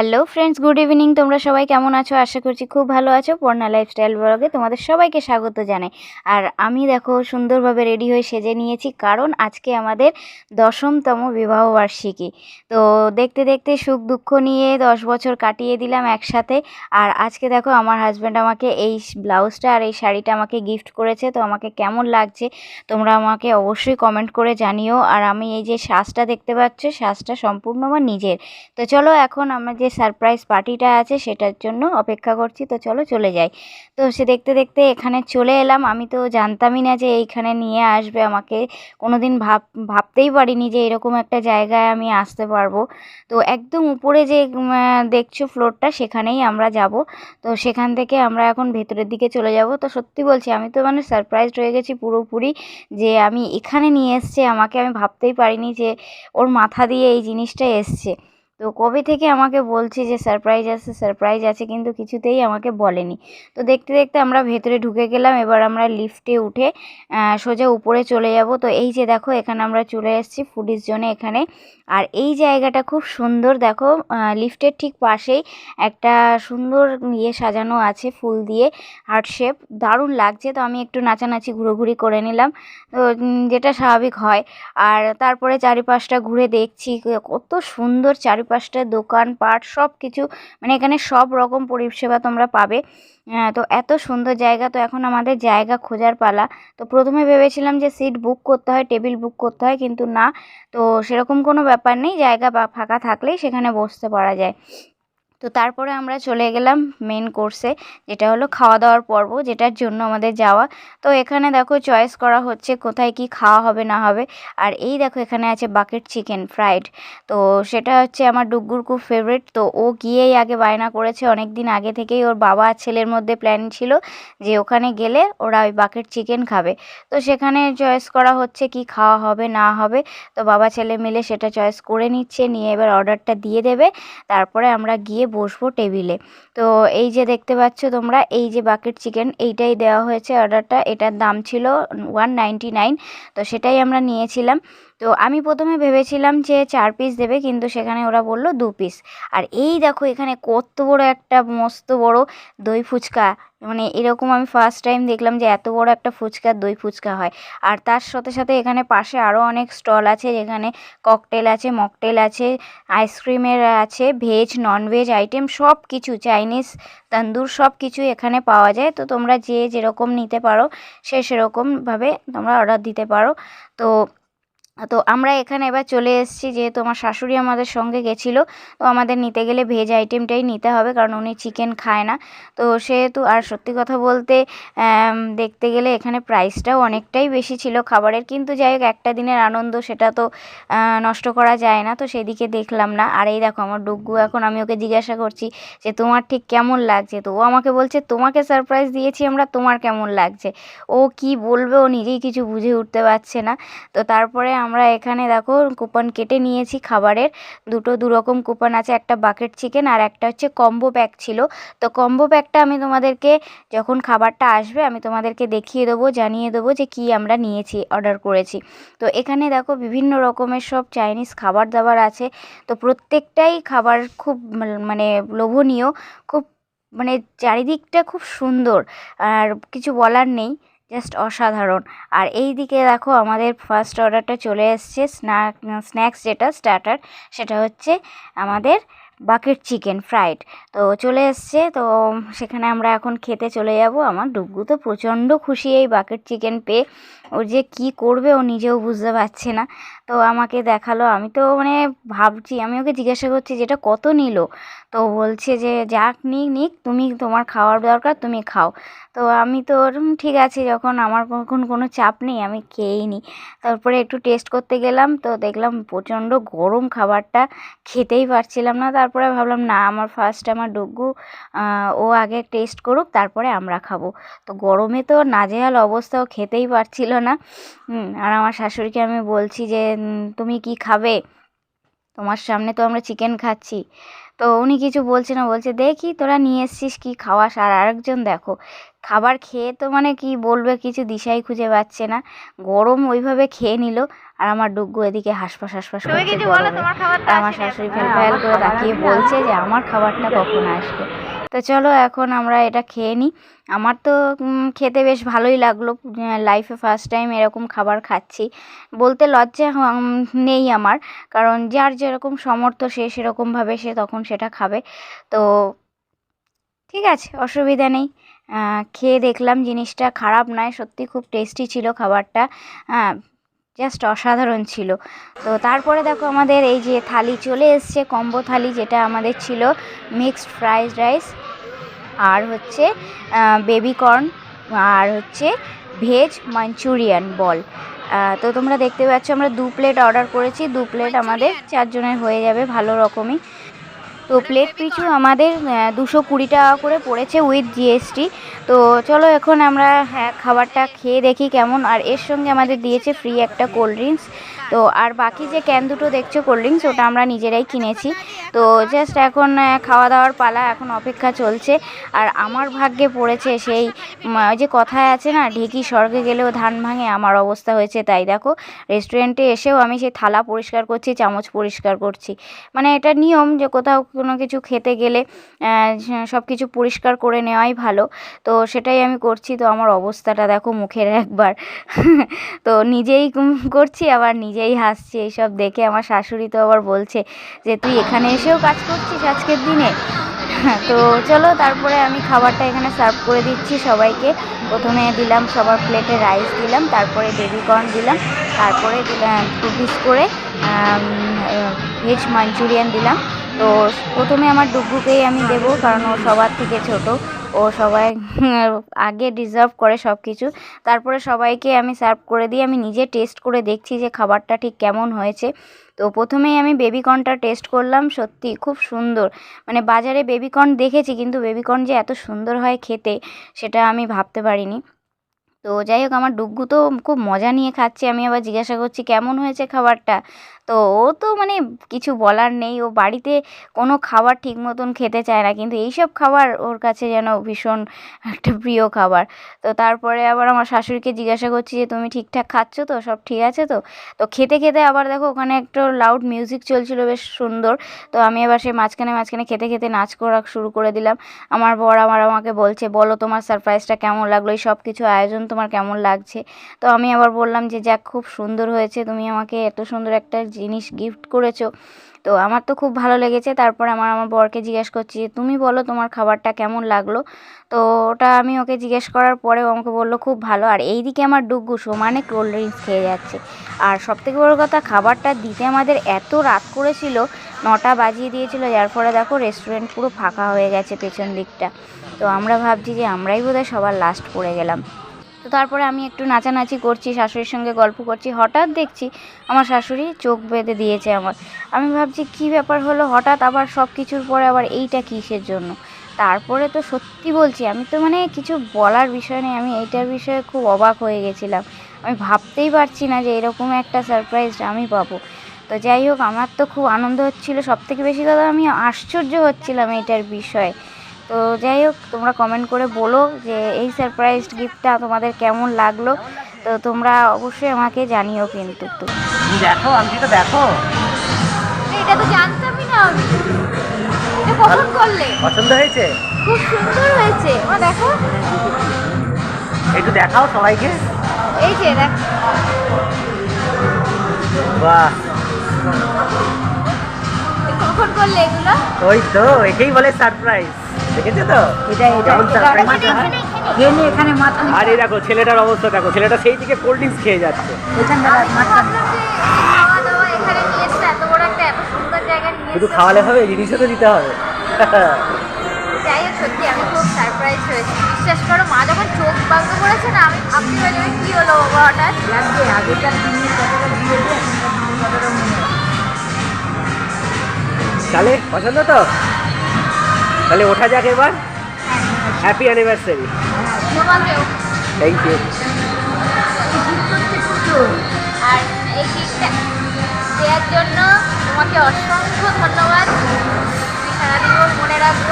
Hello friends good evening তোমরা সবাই কেমন আছো? আশা করছি খুব ভালো আছো। পর্ণা লাইফস্টাইল ব্লগে তোমাদের সবাইকে স্বাগত জানাই। আর আমি দেখো, সুন্দরভাবে রেডি হয়ে সেজে নিয়েছি, কারণ আজকে আমাদের দশমতম বিবাহবার্ষিকী তো দেখতে দেখতে সুখ দুঃখ নিয়ে দশ বছর কাটিয়ে দিলাম একসাথে। আর আজকে দেখো, আমার হাজব্যান্ড আমাকে এই ব্লাউজটা আর এই শাড়িটা আমাকে গিফট করেছে। তো আমাকে কেমন লাগছে তোমরা আমাকে অবশ্যই কমেন্ট করে জানিও। আর আমি এই যে শ্বাসটা দেখতে পাচ্ছ শ্বাসটা সম্পূর্ণ আমার নিজের। তো চলো, এখন আমার যে সারপ্রাইজ পার্টিটা আছে সেটার জন্য অপেক্ষা করছি। তো চলো চলে যাই। তো সে দেখতে দেখতে এখানে চলে এলাম। আমি তো জানতামই না যে এইখানে নিয়ে আসবে আমাকে। কোনো দিন ভাব, ভাবতেই পারিনি যে এরকম একটা জায়গায় আমি আসতে পারব। তো একদম উপরে যে দেখছ ফ্লোরটা সেখানেই আমরা যাব। তো সেখান থেকে আমরা এখন ভেতরের দিকে চলে যাব। তো সত্যি বলছি, আমি তো মানে সারপ্রাইজড হয়ে গেছি পুরোপুরি যে আমি এখানে নিয়ে এসছে। আমাকে আমি ভাবতেই পারিনি যে ওর মাথা দিয়ে এই জিনিসটা এসছে। তো কবে থেকে আমাকে বলছে যে সারপ্রাইজ আছে সারপ্রাইজ আছে কিন্তু কিছুতেই আমাকে বলেনি। তো দেখতে দেখতে আমরা ভেতরে ঢুকে গেলাম, এবার আমরা লিফটে উঠে সোজা উপরে চলে যাব। তো এই যে দেখো, এখানে আমরা চলে এসেছি ফুডির জন্য এখানে। আর এই জায়গাটা খুব সুন্দর, দেখো লিফটের ঠিক পাশেই একটা সুন্দর ইয়ে সাজানো আছে ফুল দিয়ে হার্ট শেপ দারুণ লাগছে, তো আমি একটু নাচানাচি ঘুরোঘুরি করে নিলাম। তো যেটা স্বাভাবিক হয়। আর তারপরে চারিপাশটা ঘুরে দেখছি, কত সুন্দর চারিপাশটা দোকানপাট সব কিছু মানে এখানে সব রকম পরিষেবা তোমরা পাবে। তো এত সুন্দর জায়গা, তো এখন আমাদের জায়গা খোঁজার পালা। তো প্রথমে ভেবেছিলাম যে সিট বুক করতে হয়, টেবিল বুক করতে হয়, কিন্তু না। তো সেরকম কোনো ব্যাপার নেই, জায়গা ফাঁকা থাকলেই সেখানে বসতে পারা যায়। তো তারপরে আমরা চলে গেলাম মেন কোর্সে যেটা হলো খাওয়া দাওয়ার পর্ব, যেটার জন্য আমাদের যাওয়া। তো এখানে দেখো চয়েস করা হচ্ছে কোথায় কি খাওয়া হবে না হবে। আর এই দেখো এখানে আছে বাকেট চিকেন ফ্রাইড তো সেটা হচ্ছে আমার ডুগ্গুর খুব ফেভারিট তো ও গিয়েই আগে বায়না করেছে অনেক দিন আগে থেকেই। ওর বাবা আর ছেলের মধ্যে প্ল্যান ছিল যে ওখানে গেলে ওরা ওই বাকেট চিকেন খাবে। তো সেখানে চয়েস করা হচ্ছে কি খাওয়া হবে না হবে। তো বাবা ছেলে মিলে সেটা চয়েস করে নিচ্ছে, নিয়ে এবার অর্ডারটা দিয়ে দেবে। তারপরে আমরা গিয়ে বসবো টেবিলে। তো এই যে দেখতে পাচ্ছ তোমরা, এই যে বাকেট চিকেন এইটাই দেওয়া হয়েছে অর্ডারটা এটার দাম ছিল ওয়ান তো সেটাই আমরা নিয়েছিলাম। তো আমি প্রথমে ভেবেছিলাম যে চার পিস দেবে, কিন্তু সেখানে ওরা বলল দু পিস আর এই দেখো এখানে কত বড় একটা মস্ত বড় দই ফুচকা। মানে এরকম আমি ফার্স্ট টাইম দেখলাম যে এত বড় একটা ফুচকা দই ফুচকা হয়। আর তার সাথে সাথে এখানে পাশে আরও অনেক স্টল আছে, যেখানে ককটেল আছে মকটেল আছে আইসক্রিমের আছে ভেজ ননভেজ আইটেম সব কিছু চাইনিজ তন্দুর সব কিছুই এখানে পাওয়া যায়। তো তোমরা যে যেরকম নিতে পারো, সে সেরকমভাবে তোমরা অর্ডার দিতে পারো। তো তো আমরা এখানে এবার চলে এসেছি, যেহেতু আমার শাশুড়ি আমাদের সঙ্গে গেছিল, তো আমাদের নিতে গেলে ভেজ আইটেমটাই নিতে হবে, কারণ উনি চিকেন খায় না। তো সেহেতু, আর সত্যি কথা বলতে দেখতে গেলে এখানে প্রাইসটাও অনেকটাই বেশি ছিল খাবারের, কিন্তু যাই হোক, একটা দিনের আনন্দ, সেটা তো নষ্ট করা যায় না, তো সেদিকে দেখলাম না। আর এই দেখো, আমার ডুগ্গু এখন আমি ওকে জিজ্ঞাসা করছি যে, তোমার ঠিক কেমন লাগছে? তো ও আমাকে বলছে, তোমাকে সারপ্রাইজ দিয়েছি আমরা, তোমার কেমন লাগছে? ও কি বলবে, ও নিজেই কিছু বুঝে উঠতে পারছে না। তো তারপরে আমরা এখানে দেখো কুপন কেটে নিয়েছি খাবারের। দুটো দু রকম কুপন আছে, একটা বাকেট চিকেন আর একটা হচ্ছে কম্বো প্যাক ছিল। তো কম্বো প্যাকটা আমি তোমাদেরকে যখন খাবারটা আসবে আমি তোমাদেরকে দেখিয়ে দেবো, জানিয়ে দেবো যে কি আমরা নিয়েছি অর্ডার করেছি। তো এখানে দেখো বিভিন্ন রকমের সব চাইনিজ খাবার দাবার আছে। তো প্রত্যেকটাই খাবার খুব মানে লোভনীয়, খুব মানে চারিদিকটা খুব সুন্দর। আর কিছু বলার নেই। জাস্ট অসাধারণ। আর এই দিকে দেখো আমাদের ফার্স্ট অর্ডারটা চলে এসছে স্ন্যাক স্ন্যাক্স যেটা স্টার্টার সেটা হচ্ছে আমাদের বাকেট চিকেন ফ্রাইড তো চলে এসছে, তো সেখানে আমরা এখন খেতে চলে যাব। আমার ডুবগু তো প্রচণ্ড খুশি এই বাকেট চিকেন পেয়ে। ওর যে কি করবে ও নিজেও বুঝতে পারছে না। তো আমাকে দেখাল। আমি তো মানে ভাবছি, আমি ওকে জিজ্ঞাসা করছি যে যেটা কত নিল? তো বলছে যে, যাক, নিক নিক, তুমি তোমার খাওয়ার দরকার, তুমি খাও। তো আমি তো ঠিক আছে, যখন আমার কখন কোনো চাপ নেই, আমি খেয়েই নিই তারপরে একটু টেস্ট করতে গেলাম, তো দেখলাম প্রচণ্ড গরম খাবারটা, খেতেই পারছিলাম না। তারপরে ভাবলাম, না, আমার ফার্স্ট আমার ডুগ্গু ও আগে টেস্ট করুক, তারপরে আমরা খাব। তো গরমে তো নাজেহাল অবস্থাও খেতেই পারছিল না। আর আমার শাশুড়িকে আমি বলছি যে তুমি কি খাবে? তোমার সামনে তো আমরা চিকেন খাচ্ছি। তো উনি কিছু বলছে না বলছে দেখি তোরা নিয়ে এসছিস কী খাওয়াস আর আরেকজন দেখো। খাবার খেয়ে তো মানে কি বলবে কিছু দিশাই খুঁজে পাচ্ছে না। গরম ওইভাবে খেয়ে নিল আর আমার ডুগ্গু এদিকে হাসপাস হাসপাস করছে আমার শাশুড়ি ফেল ফেল করে তাকিয়ে বলছে যে আমার খাবারটা কখন আসবে? তো চলো এখন আমরা এটা খেয়ে নিই। আমার তো খেতে বেশ ভালোই লাগল লাইফে ফার্স্ট টাইম এরকম খাবার খাচ্ছি। বলতে লজ্জা নেই আমার, কারণ যার যেরকম সমর্থ সে সেরকমভাবে সে তখন সেটা খাবে। তো ঠিক আছে, অসুবিধা নেই। খেয়ে দেখলাম জিনিসটা খারাপ নয়, সত্যি খুব টেস্টি ছিল খাবারটা। হ্যাঁ জাস্ট অসাধারণ ছিল। তো তারপরে দেখো আমাদের এই যে থালি চলে এসছে কম্বো থালি যেটা আমাদের ছিল মিক্সড ফ্রাইড রাইস আর হচ্ছে বেবিকর্ন আর হচ্ছে ভেজ মাঞ্চুরিয়ান বল তো তোমরা দেখতে পাচ্ছ আমরা দু প্লেট অর্ডার করেছি দু প্লেট আমাদের চারজনের হয়ে যাবে ভালো রকমই। তো প্লেট পিছু আমাদের দুশো কুড়ি টাকা করে পড়েছে উইথ জিএসটি তো চলো এখন আমরা হ্যাঁ খাবারটা খেয়ে দেখি কেমন। আর এর সঙ্গে আমাদের দিয়েছে ফ্রি একটা কোল্ড ড্রিঙ্কস তো আর বাকি যে ক্যান দুটো দেখছ কোল্ড ড্রিঙ্কস, ওটা আমরা নিজেরাই কিনেছি। তো জাস্ট এখন খাওয়া দাওয়ার পালা এখন অপেক্ষা চলছে। আর আমার ভাগ্যে পড়েছে সেই ওই যে কথায় আছে না, ঢেকি স্বর্গে গেলেও ধান ভাঙে, আমার অবস্থা হয়েছে তাই দেখো। রেস্টুরেন্টে এসেও আমি সেই থালা পরিষ্কার করছি, চামচ পরিষ্কার করছি। মানে এটা নিয়ম যে কোথাও কোনো কিছু খেতে গেলে সব কিছু পরিষ্কার করে নেওয়াই ভালো। তো সেটাই আমি করছি, তো আমার অবস্থাটা দেখো মুখের একবার। তো নিজেই করছি, আবার নিজেই হাসছি এইসব দেখে। আমার শাশুড়ি তো আবার বলছে যে, তুই এখানে এসেও কাজ করছিস আজকের দিনে? তো চলো, তারপরে আমি খাবারটা এখানে সার্ভ করে দিচ্ছি সবাইকে। প্রথমে দিলাম সবার প্লেটে রাইস দিলাম, তারপরে বেবিকর্ন দিলাম, তারপরে দিলাম দু পিস করে ভেজ মাঞ্চুরিয়ান দিলাম। তো প্রথমে আমার ডুগ্গুকেই আমি দেবো, কারণ ও সবার থেকে ছোট। ও সবাই আগে ডিজার্ভ করে সব কিছু তারপরে সবাইকে আমি সার্ভ করে দিই। আমি নিজে টেস্ট করে দেখছি যে খাবারটা ঠিক কেমন হয়েছে। তো প্রথমেই আমি বেবিকর্নটা টেস্ট করলাম, সত্যি খুব সুন্দর। মানে বাজারে বেবিকর্ন দেখেছি, কিন্তু বেবিকর্ন যে এত সুন্দর হয় খেতে, সেটা আমি ভাবতে পারিনি। তো যাই হোক, আমার ডুগ্গু তো খুব মজা নিয়ে খাচ্ছে। আমি আবার জিজ্ঞাসা করছি, কেমন হয়েছে খাবারটা? তো ও তো মানে কিছু বলার নেই। ও বাড়িতে কোনো খাবার ঠিক মতন খেতে চায় না। কিন্তু এইসব খাবার ওর কাছে যেন ভীষণ একটা প্রিয় খাবার। তো তারপরে আবার আমার শাশুড়িকে জিজ্ঞাসা করছি যে, তুমি ঠিকঠাক খাচ্ছ তো? সব ঠিক আছে তো? তো খেতে খেতে আবার দেখো ওখানে একটা লাউড মিউজিক চলছিল, বেশ সুন্দর। তো আমি আবার সেই মাঝখানে মাঝখানে খেতে খেতে নাচ করা শুরু করে দিলাম। আমার বর আমার আমাকে বলছে, বলো তোমার সারপ্রাইজটা কেমন লাগল? এই সব কিছু আয়োজন তোমার কেমন লাগছে? তো আমি আবার বললাম যে, যাক, খুব সুন্দর হয়েছে। তুমি আমাকে এত সুন্দর একটা জিনিস গিফট করেছ। তো আমার তো খুব ভালো লেগেছে। তারপর আমার আমার বরকে জিজ্ঞেস করছি তুমি বলো তোমার খাবারটা কেমন লাগল? তো ওটা আমি ওকে জিজ্ঞেস করার পরেও আমাকে বলল, খুব ভালো। আর এই দিকে আমার ডুগ্গু সমানে কোল্ড ড্রিঙ্কস খেয়ে যাচ্ছে। আর সবথেকে বড় কথা, খাবারটা দিতে আমাদের এত রাত করেছিল, নটা বাজিয়ে দিয়েছিল, যার ফলে দেখো রেস্টুরেন্ট পুরো ফাঁকা হয়ে গেছে পেছন দিকটা। তো আমরা ভাবছি যে আমরাই বোধহয় সবার লাস্ট পড়ে গেলাম। তো তারপরে আমি একটু নাচানাচি করছি, শাশুড়ির সঙ্গে গল্প করছি। হঠাৎ দেখছি আমার শাশুড়ি চোখ বেঁধে দিয়েছে আমার। আমি ভাবছি, কি ব্যাপার হলো? হঠাৎ আবার সব কিছুর পরে আবার এইটা কিসের জন্য? তারপরে তো সত্যি বলছি, আমি তো মানে কিছু বলার বিষয় নেই। আমি এইটার বিষয়ে খুব অবাক হয়ে গেছিলাম। আমি ভাবতেই পারছি না যে এরকম একটা সারপ্রাইজ আমি পাবো। তো যাই হোক, আমার তো খুব আনন্দ হচ্ছিল। সব থেকে বেশি কথা আমি আশ্চর্য হচ্ছিলাম এইটার বিষয়ে। তো যাই হোক তোমরা কমেন্ট করে বলো যে এই সারপ্রাইজ গিফটটা তোমাদের কেমন লাগল। তো তোমরা অবশ্যই আমাকে জানিও কিন্তু। দেখো আমি তো দেখো। এটা তো জানতামই না আমি। এটা কখন করলে? পছন্দ হয়েছে? খুব সুন্দর হয়েছে। মা দেখো। একটু দেখাও সবাইকে। এই যে দেখ। বাহ। কখন করলে এগুলো? ওই তো একেই বলে সারপ্রাইজ দেখেছ তো? এটা এটা এখানে, মাথা আর এই দেখো ছেলেটার অবস্থা দেখো ছেলেটা সেই দিকে কোল্ড ড্রিঙ্কস খেয়ে যাচ্ছে। শুধু খাওয়ালে হবে জিনিসও তো দিতে হবে। যাই হোক সত্যি আমি খুব সারপ্রাইজ হয়েছি। বিশ্বাস করো মা যখন চোখ বন্ধ করেছে না আমি ভাবতে কি হলো বাবা হঠাৎ। লাগবে আগেকার। তাহলে পছন্দ তো? তাহলে ওঠা যাক এবার। হ্যাপি অ্যানিভার্সারি থ্যাংক ইউ আর এই গিফটটা দেওয়ার জন্য তোমাকে অসংখ্য ধন্যবাদ। তুমি সারা জীবন মনে রাখব।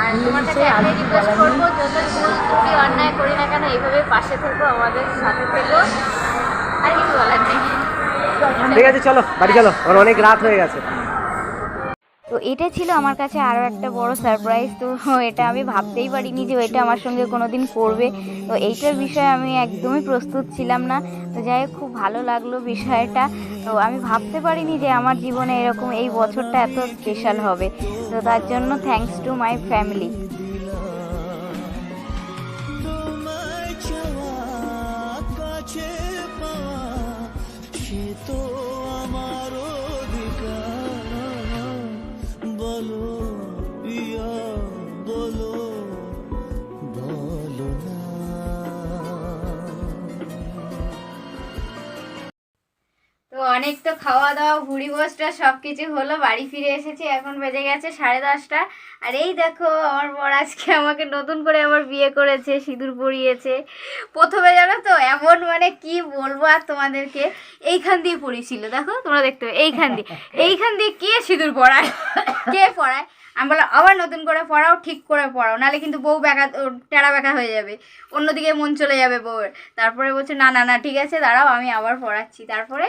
আর তোমার কাছে একটাই রিকোয়েস্ট করব যত ভুল অন্যায় করি না কেন এইভাবে পাশে থেকো আমাদের সাথে থেকো। আর কিছু বলার নেই। ঠিক আছে চলো বাড়ি চলো। আমার অনেক রাত হয়ে গেছে। তো এটা ছিল আমার কাছে আরও একটা বড় সারপ্রাইজ তো এটা আমি ভাবতেই পারিনি যে এটা আমার সঙ্গে কোনো দিন করবে। তো এইটার বিষয়ে আমি একদমই প্রস্তুত ছিলাম না। তো যাই হোক, খুব ভালো লাগল বিষয়টা। তো আমি ভাবতে পারিনি যে আমার জীবনে এরকম এই বছরটা এত স্পেশাল হবে। তো তার জন্য থ্যাংকস টু মাই ফ্যামিলি অনেক তো খাওয়া দাওয়া ভুড়ি বসটা সব কিছু হলো, বাড়ি ফিরে এসেছি, এখন বেজে গেছে সাড়ে দশটা। আর এই দেখো, আমার বর আজকে আমাকে নতুন করে আবার বিয়ে করেছে, সিঁদুর পরিয়েছে। প্রথমে জানো তো, এমন মানে কি বলব আর তোমাদেরকে, এইখান দিয়ে পরিয়েছিল দেখো, তোমরা দেখতে এইখান দিয়ে। এইখান দিয়ে কে সিঁদুর পড়ায় কে পড়ায় আমি বললাম, আবার নতুন করে পড়াও, ঠিক করে পড়াও, নাহলে কিন্তু বউ বেকা টেরা বেকা হয়ে যাবে। অন্যদিকে মন চলে যাবে বউয়ের। তারপরে বলছে, না না না, ঠিক আছে, দাঁড়াও, আমি আবার পড়াচ্ছি। তারপরে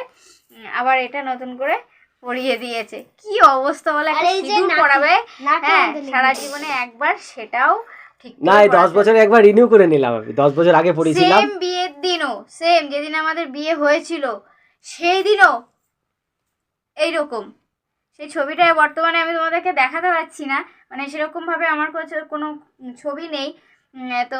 আবার এটা নতুন করে পড়িয়ে দিয়েছে। কি অবস্থা বলে একটা সিঁদুর হ্যাঁ সারা জীবনে একবার সেটাও ঠিক না এই দশ বছরে একবার রিনিউ করে নিলাম আমি। দশ বছর আগে পড়েছিলাম সেম বিয়ের দিনও সেম যেদিন আমাদের বিয়ে হয়েছিল সেই দিনও এইরকম। সেই ছবিটা বর্তমানে আমি তোমাদেরকে দেখাতে পারছি না। মানে সেরকমভাবে আমার কাছে কোনো ছবি নেই। তো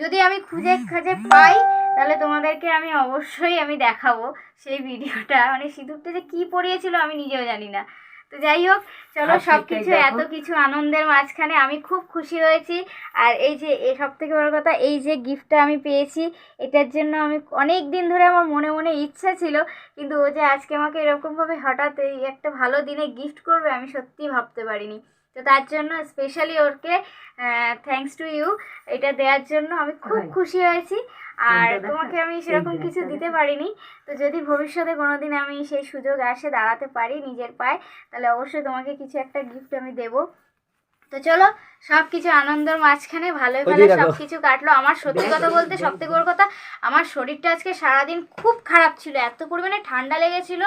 যদি আমি খুঁজে খাজে পাই তাহলে তোমাদেরকে আমি অবশ্যই আমি দেখাবো সেই ভিডিওটা। মানে সিঁদুরটা যে কী পরিয়েছিল আমি নিজেও জানি না। তো যাই হোক চলো সব কিছু এত কিছু আনন্দের মাঝখানে আমি খুব খুশি হয়েছি। আর এই যে এ সব থেকে বড় কথা এই যে গিফটটা আমি পেয়েছি এটার জন্য আমি অনেক দিন ধরে আমার মনে মনে ইচ্ছা ছিল কিন্তু ও যে আজকে আমাকে এরকমভাবে হঠাৎ এই একটা ভালো দিনে গিফট করবে আমি সত্যিই ভাবতে পারিনি। তো তার জন্য স্পেশালি ওরকে থ্যাংকস টু ইউ এটা দেওয়ার জন্য আমি খুব খুশি হয়েছি। আর তোমাকে আমি সেরকম কিছু দিতে পারিনি। তো যদি ভবিষ্যতে কোনোদিন আমি সেই সুযোগ আসে দাঁড়াতে পারি নিজের পায়ে তাহলে অবশ্যই তোমাকে কিছু একটা গিফট আমি দেবো। তো চলো সব কিছু আনন্দের মাঝখানে ভালোই ভালো ওইদিকে সব কিছু কাটলো। আমার সত্যি কথা বলতে সব থেকে বড় কথা আমার শরীরটা আজকে সারাদিন খুব খারাপ ছিল এত পরিমাণে ঠান্ডা লেগেছিল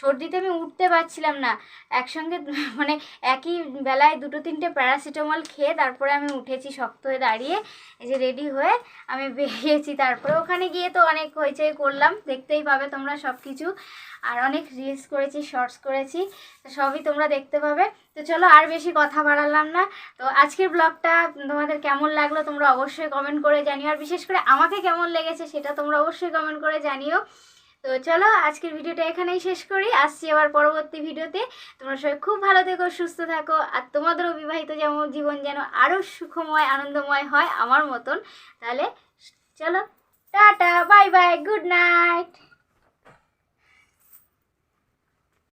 সর্দিতে আমি উঠতে পারছিলাম না। একসঙ্গে মানে একই বেলায় দুটো তিনটে প্যারাসিটামল খেয়ে তারপরে আমি উঠেছি শক্ত হয়ে দাঁড়িয়ে এই যে রেডি হয়ে আমি বেরিয়েছি। তারপরে ওখানে গিয়ে তো অনেক হইচই করলাম দেখতেই পাবে তোমরা সব কিছু আর অনেক রিলস করেছি শর্টস করেছি সবই তোমরা দেখতে পাবে। তো চলো আর বেশি কথা বাড়ালাম না। তো আজকের ব্লগটা তোমাদের কেমন লাগল তোমরা অবশ্যই কমেন্ট করে জানিও। আর বিশেষ করে আমাকে কেমন লেগেছে সেটা তোমরা অবশ্যই কমেন্ট করে জানিও। তো চলো আজকের ভিডিওটা এখানেই শেষ করি। আসছি আবার পরবর্তী ভিডিওতে। তোমরা সবাই খুব ভালো থেকো, সুস্থ থাকো। আর তোমাদেরও বিবাহিত যেমন জীবন যেন আরও সুখময়, আনন্দময় হয় আমার মতন। তাহলে চলো, tata bye bye good night